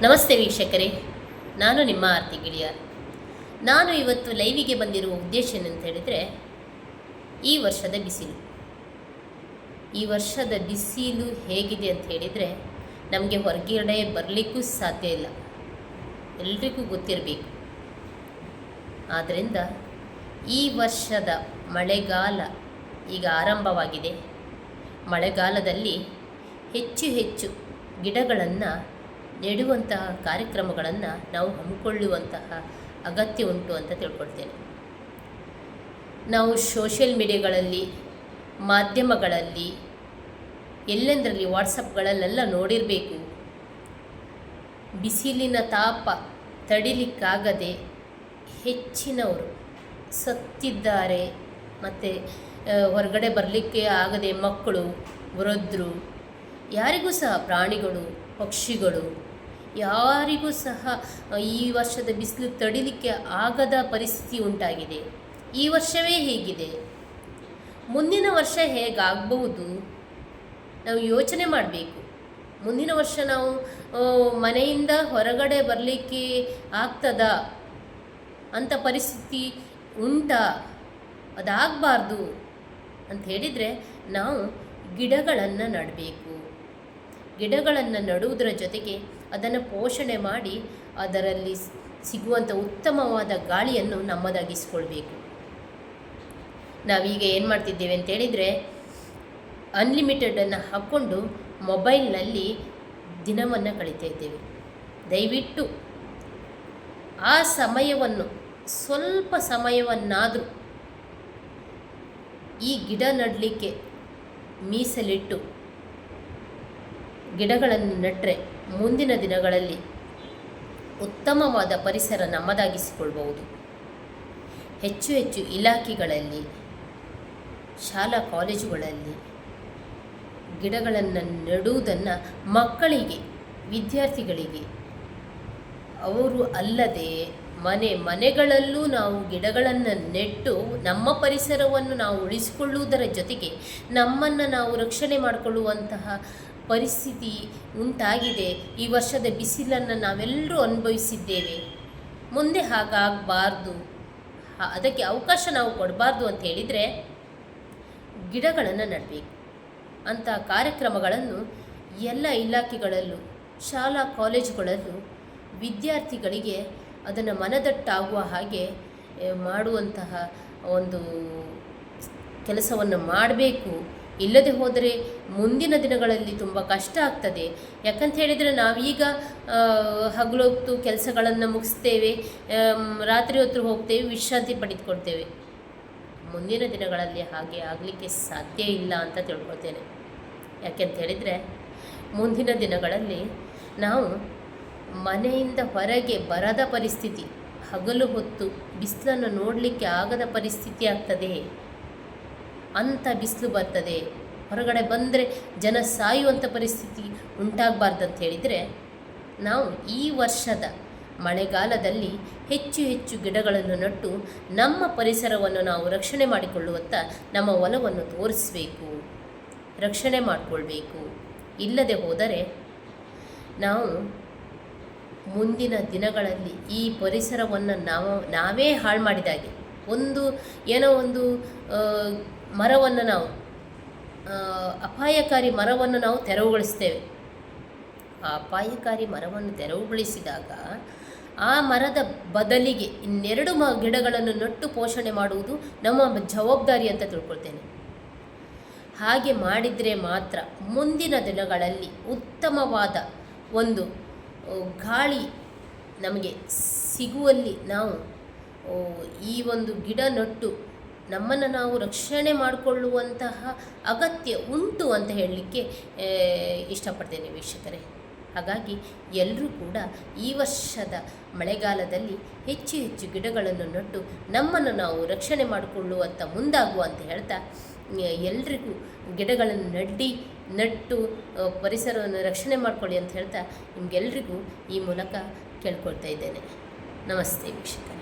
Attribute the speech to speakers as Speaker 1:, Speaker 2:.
Speaker 1: ನಮಸ್ತೆ ವೀಕ್ಷಕರೇ, ನಾನು ನಿಮ್ಮ ಆರ್ತಿ ಗಿಳಿಯಾರ್ ನಾನು ಇವತ್ತು ಲೈವಿಗೆ ಬಂದಿರುವ ಉದ್ದೇಶ ಏನಂತ ಹೇಳಿದರೆ, ಈ ವರ್ಷದ ಬಿಸಿಲು. ಈ ವರ್ಷದ ಬಿಸಿಲು ಹೇಗಿದೆ ಅಂತ ಹೇಳಿದರೆ, ನಮಗೆ ಹೊರಗಡೆ ಬರಲಿಕ್ಕೂ ಸಾಧ್ಯ ಇಲ್ಲ. ಎಲ್ರಿಗೂ ಗೊತ್ತಿರಬೇಕು. ಆದ್ದರಿಂದ ಈ ವರ್ಷದ ಮಳೆಗಾಲ ಈಗ ಆರಂಭವಾಗಿದೆ. ಮಳೆಗಾಲದಲ್ಲಿ ಹೆಚ್ಚು ಹೆಚ್ಚು ಗಿಡಗಳನ್ನು ನೆಡುವಂತಹ ಕಾರ್ಯಕ್ರಮಗಳನ್ನು ನಾವು ಹಮ್ಮಿಕೊಳ್ಳುವಂತಹ ಅಗತ್ಯ ಉಂಟು ಅಂತ ತಿಳ್ಕೊಳ್ತೇನೆ. ನಾವು ಸೋಷಿಯಲ್ ಮೀಡಿಯಾಗಳಲ್ಲಿ ಮಾಧ್ಯಮಗಳಲ್ಲಿ, ಎಲ್ಲೆಂದರಲ್ಲಿ ವಾಟ್ಸಪ್ಗಳಲ್ಲೆಲ್ಲ ನೋಡಿರಬೇಕು. ಬಿಸಿಲಿನ ತಾಪ ತಡಿಲಿಕ್ಕಾಗದೆ ಹೆಚ್ಚಿನವರು ಸತ್ತಿದ್ದಾರೆ. ಮತ್ತು ಹೊರಗಡೆ ಬರಲಿಕ್ಕೆ ಆಗದೆ ಮಕ್ಕಳು, ವೃದ್ಧರು, ಯಾರಿಗೂ ಸಹ ಪ್ರಾಣಿಗಳು, ಪಕ್ಷಿಗಳು ಯಾರಿಗೂ ಸಹ ಈ ವರ್ಷದ ಬಿಸಿಲು ತಡಿಲಿಕ್ಕೆ ಆಗದ ಪರಿಸ್ಥಿತಿ ಉಂಟಾಗಿದೆ. ಈ ವರ್ಷವೇ ಹೇಗಿದೆ? ಮುಂದಿನ ವರ್ಷ ಹೇಗಾಗಬಹುದು? ನಾವು ಯೋಚನೆ ಮಾಡಬೇಕು. ಮುಂದಿನ ವರ್ಷ ನಾವು ಮನೆಯಿಂದ ಹೊರಗಡೆ ಬರಲಿಕ್ಕೆ ಆಗ್ತದ? ಅಂತ ಪರಿಸ್ಥಿತಿ ಉಂಟಾ? ಅದಾಗಬಾರ್ದು ಅಂತ ಹೇಳಿದರೆ ನಾವು ಗಿಡಗಳನ್ನು ನೆಡಬೇಕು. ಗಿಡಗಳನ್ನು ನೆಡುವುದರ ಜೊತೆಗೆ ಅದನ್ನು ಪೋಷಣೆ ಮಾಡಿ ಅದರಲ್ಲಿ ಸಿಗುವಂಥ ಉತ್ತಮವಾದ ಗಾಳಿಯನ್ನು ನಮ್ಮದಾಗಿಸ್ಕೊಳ್ಬೇಕು. ನಾವೀಗ ಏನು ಮಾಡ್ತಿದ್ದೇವೆ ಅಂತ ಹೇಳಿದರೆ ಅನ್ಲಿಮಿಟೆಡನ್ನು ಹಾಕ್ಕೊಂಡು ಮೊಬೈಲ್ನಲ್ಲಿ ದಿನವನ್ನು ಕಳೀತಾ ಇದ್ದೇವೆ. ದಯವಿಟ್ಟು ಆ ಸಮಯವನ್ನು, ಸ್ವಲ್ಪ ಸಮಯವನ್ನಾದರೂ ಈ ಗಿಡ ನಡಲಿಕ್ಕೆ ಮೀಸಲಿಟ್ಟು ಗಿಡಗಳನ್ನು ನೆಟ್ಟರೆ ಮುಂದಿನ ದಿನಗಳಲ್ಲಿ ಉತ್ತಮವಾದ ಪರಿಸರ ನಮ್ಮದಾಗಿಸಿಕೊಳ್ಬಹುದು. ಹೆಚ್ಚು ಹೆಚ್ಚು ಇಲಾಖೆಗಳಲ್ಲಿ, ಶಾಲಾ ಕಾಲೇಜುಗಳಲ್ಲಿ ಗಿಡಗಳನ್ನು ನೆಡುವುದನ್ನು ಮಕ್ಕಳಿಗೆ, ವಿದ್ಯಾರ್ಥಿಗಳಿಗೆ ಅವರು ಅಲ್ಲದೆ ಮನೆ ಮನೆಗಳಲ್ಲೂ ನಾವು ಗಿಡಗಳನ್ನು ನೆಟ್ಟು ನಮ್ಮ ಪರಿಸರವನ್ನು ನಾವು ಉಳಿಸಿಕೊಳ್ಳುವುದರ ಜೊತೆಗೆ ನಮ್ಮನ್ನು ನಾವು ರಕ್ಷಣೆ ಮಾಡಿಕೊಳ್ಳುವಂತಹ ಪರಿಸ್ಥಿತಿ ಉಂಟಾಗಿದೆ. ಈ ವರ್ಷದ ಬಿಸಿಲನ್ನು ನಾವೆಲ್ಲರೂ ಅನುಭವಿಸಿದ್ದೇವೆ. ಮುಂದೆ ಹಾಗಾಗಬಾರ್ದು. ಅದಕ್ಕೆ ಅವಕಾಶ ನಾವು ಕೊಡಬಾರ್ದು ಅಂತ ಹೇಳಿದರೆ ಗಿಡಗಳನ್ನು ನೆಡಬೇಕು. ಅಂಥ ಕಾರ್ಯಕ್ರಮಗಳನ್ನು ಎಲ್ಲ ಇಲಾಖೆಗಳಲ್ಲೂ, ಶಾಲಾ ಕಾಲೇಜುಗಳಲ್ಲೂ ವಿದ್ಯಾರ್ಥಿಗಳಿಗೆ ಅದನ್ನು ಮನದಟ್ಟಾಗುವ ಹಾಗೆ ಮಾಡುವಂತಹ ಒಂದು ಕೆಲಸವನ್ನು ಮಾಡಬೇಕು. ಇಲ್ಲದೆ ಹೋದರೆ ಮುಂದಿನ ದಿನಗಳಲ್ಲಿ ತುಂಬ ಕಷ್ಟ ಆಗ್ತದೆ. ಯಾಕಂತ ಹೇಳಿದರೆ ನಾವೀಗ ಹಗಲೊತ್ತು ಕೆಲಸಗಳನ್ನು ಮುಗಿಸ್ತೇವೆ ರಾತ್ರಿ ಹೊತ್ತು ಹೋಗ್ತೇವೆ, ವಿಶ್ರಾಂತಿ ಪಡೆದುಕೊಡ್ತೇವೆ ಮುಂದಿನ ದಿನಗಳಲ್ಲಿ ಹಾಗೆ ಆಗಲಿಕ್ಕೆ ಸಾಧ್ಯ ಇಲ್ಲ ಅಂತ ತಿಳ್ಕೊಳ್ತೇನೆ. ಯಾಕೆಂತ ಹೇಳಿದರೆ, ಮುಂದಿನ ದಿನಗಳಲ್ಲಿ ನಾವು ಮನೆಯಿಂದ ಹೊರಗೆ ಬರದ ಪರಿಸ್ಥಿತಿ, ಹಗಲು ಹೊತ್ತು ಬಿಸಿಲನ್ನು ನೋಡಲಿಕ್ಕೆ ಆಗದ ಪರಿಸ್ಥಿತಿ ಆಗ್ತದೆ. ಅಂಥ ಬಿಸಿಲು ಬರ್ತದೆ. ಹೊರಗಡೆ ಬಂದರೆ ಜನ ಸಾಯುವಂಥ ಪರಿಸ್ಥಿತಿ ಉಂಟಾಗಬಾರ್ದು ಅಂತ ಹೇಳಿದರೆ, ನಾವು ಈ ವರ್ಷದ ಮಳೆಗಾಲದಲ್ಲಿ ಹೆಚ್ಚು ಹೆಚ್ಚು ಗಿಡಗಳನ್ನು ನಟ್ಟು ನಮ್ಮ ಪರಿಸರವನ್ನು ನಾವು ರಕ್ಷಣೆ ಮಾಡಿಕೊಳ್ಳುವತ್ತ ನಮ್ಮ ಒಲವನ್ನು ತೋರಿಸಬೇಕು. ರಕ್ಷಣೆ ಮಾಡಿಕೊಳ್ಬೇಕು. ಇಲ್ಲದೆ ಹೋದರೆ ನಾವು ಮುಂದಿನ ದಿನಗಳಲ್ಲಿ ಈ ಪರಿಸರವನ್ನು ನಾವು, ನಾವೇ ಹಾಳು ಮಾಡಿದಾಗೆ. ಒಂದು ಏನೋ ಒಂದು ಮರವನ್ನು ನಾವು ಅಪಾಯಕಾರಿ ಮರವನ್ನು ನಾವು ತೆರವುಗೊಳಿಸ್ತೇವೆ. ಆ ಅಪಾಯಕಾರಿ ಮರವನ್ನು ತೆರವುಗೊಳಿಸಿದಾಗ ಆ ಮರದ ಬದಲಿಗೆ ಇನ್ನೆರಡು ಮ, ಗಿಡಗಳನ್ನು ನಟ್ಟು ಪೋಷಣೆ ಮಾಡುವುದು ನಮ್ಮ ಜವಾಬ್ದಾರಿ ಅಂತ ತಿಳ್ಕೊಳ್ತೇನೆ. ಹಾಗೆ ಮಾಡಿದರೆ ಮಾತ್ರ ಮುಂದಿನ ದಿನಗಳಲ್ಲಿ ಉತ್ತಮವಾದ ಒಂದು ಗಾಳಿ ನಮಗೆ ಸಿಗುವಲ್ಲಿ ನಾವು ಈ ಒಂದು ಗಿಡ ನಟ್ಟು ನಮ್ಮನ್ನು ನಾವು ರಕ್ಷಣೆ ಮಾಡಿಕೊಳ್ಳುವಂತಹ ಅಗತ್ಯ ಉಂಟು ಅಂತ ಹೇಳಲಿಕ್ಕೆ ಇಷ್ಟಪಡ್ತೇನೆ ವೀಕ್ಷಕರೇ. ಹಾಗಾಗಿ ಎಲ್ಲರೂ ಕೂಡ ಈ ವರ್ಷದ ಮಳೆಗಾಲದಲ್ಲಿ ಹೆಚ್ಚು ಹೆಚ್ಚು ಗಿಡಗಳನ್ನು ನೆಟ್ಟು ನಮ್ಮನ್ನು ನಾವು ರಕ್ಷಣೆ ಮಾಡಿಕೊಳ್ಳುವಂಥ ಮುಂದಾಗುವ ಅಂತ ಹೇಳ್ತಾ ಎಲ್ರಿಗೂ ಗಿಡಗಳನ್ನು ನಡ್ಡಿ, ನೆಟ್ಟು ಪರಿಸರವನ್ನು ರಕ್ಷಣೆ ಮಾಡಿಕೊಳ್ಳಿ ಅಂತ ಹೇಳ್ತಾ ನಿಮಗೆಲ್ರಿಗೂ ಈ ಮೂಲಕ ಕೇಳ್ಕೊಳ್ತಾ ಇದ್ದೇನೆ. ನಮಸ್ತೆ ವೀಕ್ಷಕ